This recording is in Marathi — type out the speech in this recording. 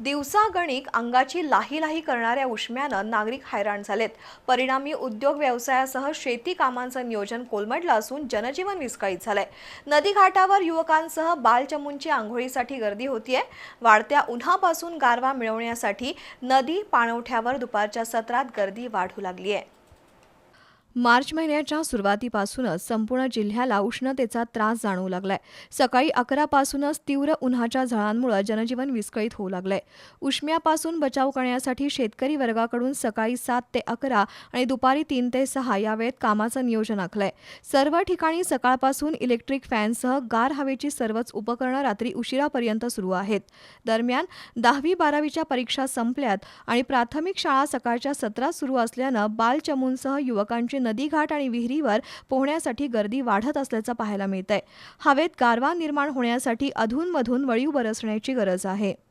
दिवसागणिक अंगाची लाही लाही करणाऱ्या उष्म्यानं नागरिक हैराण झालेत. परिणामी उद्योग व्यवसायासह शेती कामांचं नियोजन कोलमडलं असून जनजीवन विस्कळीत झालंय. नदीघाटावर युवकांसह बालचमूंची आंघोळीसाठी गर्दी होतीये. वाढत्या उन्हापासून गारवा मिळवण्यासाठी नदी पाणवठ्यावर दुपारच्या सत्रात गर्दी वाढू लागली आहे मार्च महिन्याच्या सुरुवातीपासूनच संपूर्ण जिल्ह्याला उष्णतेचा त्रास जाणवू लागलाय. सकाळी अकरापासूनच तीव्र उन्हाच्या झळांमुळे जनजीवन विस्कळीत होऊ लागलंय. उष्म्यापासून बचाव करण्यासाठी शेतकरी वर्गाकडून सकाळी सात ते अकरा आणि दुपारी तीन ते सहा या वेळेत कामाचं नियोजन आखलंय. सर्व ठिकाणी सकाळपासून इलेक्ट्रिक फॅनसह गार हवेची सर्वच उपकरणं रात्री उशिरापर्यंत सुरू आहेत. दरम्यान दहावी बारावीच्या परीक्षा संपल्यात आणि प्राथमिक शाळा सकाळच्या सत्रात सुरू असल्यानं बालचमूंसह युवकांची नदीघाट आणि विहिरीवर पोहण्यासाठी गर्दी वाढत असल्याचं पाहायला मिळतंय. हवेत गारवा निर्माण होण्यासाठी अधूनमधून वळीव बरसण्याची गरज आहे.